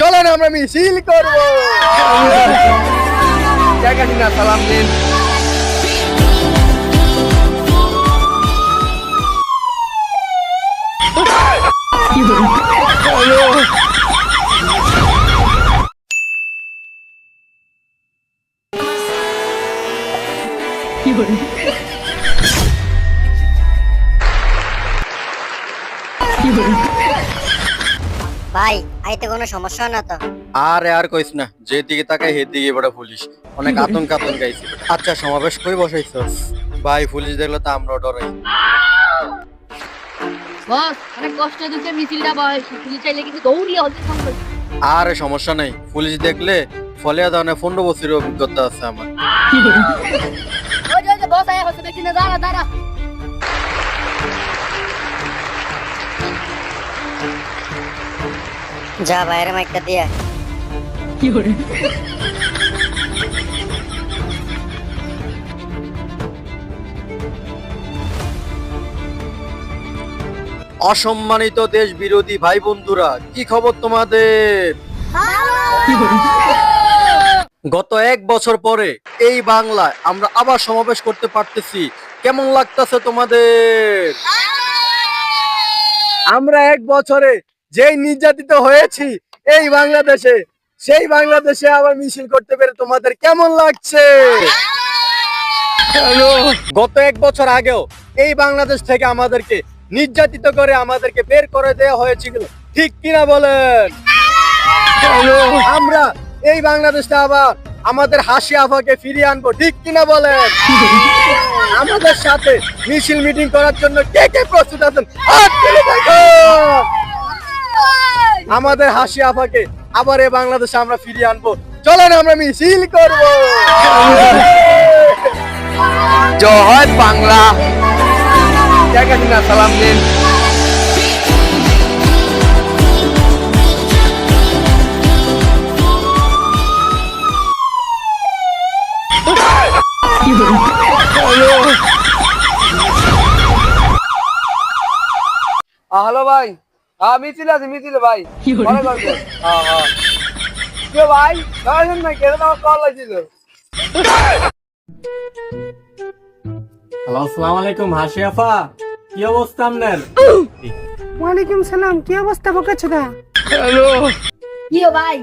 চলেন আমরা মিছিল করব। জায়গা দিন সালাম দিন। ভাই আইতে কোনো সমস্যা না তো? আর আর কইস না যে দিকে তাকাই হে দিকে বড় পুলিশ। অনেক আতঙ্ক আতঙ্ক গাইছি আচ্ছা সমাবেশ কই বসাইছস? ভাই পুলিশ দেখলে তো আমরাও ডরাই। বস অনেক কষ্ট দুঃখে মিছিলটা বয় পুলিশ চাইলে কিন্তু দৌড়িয়ে হতে সম্ভব আর সমস্যা নাই। পুলিশ দেখলে ফলে দানে পনেরো বছরের অভিজ্ঞতা আছে আমার। ওই যে বস আয়া হচ্ছে দেখিনা দাঁড়া দাঁড়া। যা বাইরে মাইকটা দিয়ে। আয়। অসম্মানিত দেশ বিরোধী ভাই বন্ধুরা কি খবর তোমাদের? গত এক বছর পরে এই বাংলায় আমরা আবার সমাবেশ করতে পারতেছি। কেমন লাগতেছে তোমাদের? আমরা এক বছরে যেই নির্যাতিত হয়েছি এই বাংলাদেশে সেই বাংলাদেশে আবার মিছিল করতে পেরে তোমাদের কেমন লাগছে? গত এক বছর আগেও এই বাংলাদেশ থেকে আমাদেরকে নির্যাতিত করে আমাদেরকে বের করে দেওয়া হয়েছিল। ঠিক কিনা বলেন? আমরা এই বাংলাদেশটা আবার আমাদের হাসি আফাকে ফিরিয়ে আনব ঠিক কিনা বলেন? আমাদের সাথে মিছিল মিটিং করার জন্য কে কে প্রস্তুত আছেন। আমাদের হাসি আফাকে আবার এই বাংলাদেশে আমরা ফিরিয়ে আনব। চলেন আমরা মিছিল করব। জয় বাংলা। সালাম দিন হ্যালো ভাই। হ্যাঁ মিছিল আছে মিছিল ভাই। করবে হ্যাঁ হ্যাঁ। কে ভাই? দাঁড়াছেন না কেন আমার কল লাগছিল হ্যালো আসসালামু আলাইকুম হাসি আফা। কি অবস্থা আপনার? ওয়ালাইকুম সালাম কি অবস্থা বোকা ছোদা কি ভাই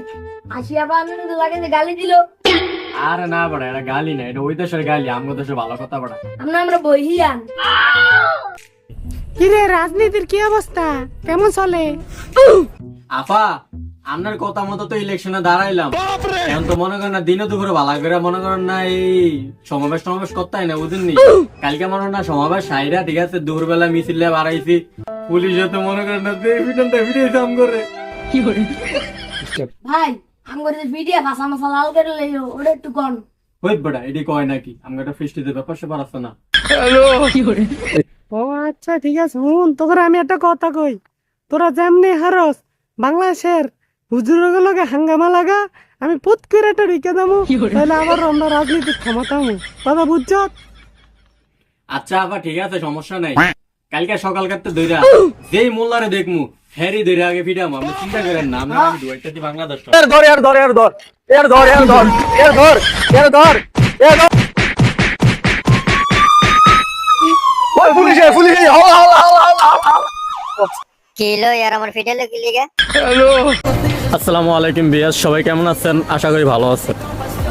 আসিয়া বা আমি তো লাগে যে গালি দিল। আরে না বড়া এটা গালি না এটা ওই দেশের গালি আমগো দেশের ভালো কথা বড়া আমরা আমরা বহিয়ান কি রাজনীতির কি অবস্থা? কেমন চলে? আফা আপনার কথা মতো তো ইলেকশনে দাঁড়াইলাম। এখন তো মনে করেন না দিনে দুপুরে ভালো করে মনে করেন না এই সমাবেশ সমাবেশ করতে না বুঝেননি? কালকে মনে না সমাবেশ সাইরা ঠিক আছে দুপুরবেলা মিছিল বাড়াইছি। পুলিশে তো মনে করেন না পিটনটা ফিরিয়েছে আম করে। ভাই আমি করে ভিডিও ভাষা মশা লাল করে লইও ওটা একটু কন। ওই বড়া এটি কয় নাকি? একটা ফিস্টিতে ব্যাপার সেপার আছে না। ও আচ্ছা ঠিক আছে। শুন তোকে আমি একটা কথা কই। তোরা যেমনি হারস বাংলাদেশের হুজুরের লগে হাঙ্গামা লাগা আমি পুত করে একটা রিকে দামু তাহলে আবার আমরা রাজনীতির ক্ষমতামু কথা বুঝছ? আচ্ছা আবার ঠিক আছে সমস্যা নাই। কালকে সকাল কাটতে দইরা যেই মোল্লারে দেখমু ফেরি দইরা আগে ফিটাম আপনি চিন্তা করেন না আমরা আমি দুইটা দি বাংলাদেশ এর ধর এর ধর এর ধর এর ধর এর ধর এর ধর এর ধর এর ধর। ওই পুলিশে পুলিশে হাওলা হাওলা হাওলা হাওলা হাওলা কি হলো ইয়ার আমার ফিটেলো কি লিগে আসসালামু আলাইকুম বিয়াস সবাই কেমন আছেন? আশা করি ভালো আছেন।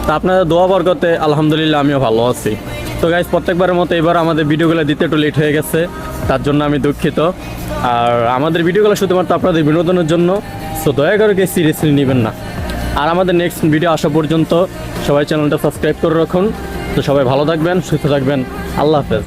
তা আপনাদের দোয়া বরকতে আলহামদুলিল্লাহ আমিও ভালো আছি। তো গাইজ প্রত্যেকবারের মতো এবার আমাদের ভিডিওগুলো দিতে একটু লেট হয়ে গেছে তার জন্য আমি দুঃখিত। আর আমাদের ভিডিওগুলো শুধুমাত্র আপনাদের বিনোদনের জন্য সো দয়া করে কেউ সিরিয়াসলি নেবেন না। আর আমাদের নেক্সট ভিডিও আসা পর্যন্ত সবাই চ্যানেলটা সাবস্ক্রাইব করে রাখুন। তো সবাই ভালো থাকবেন সুস্থ থাকবেন। আল্লাহ হাফেজ।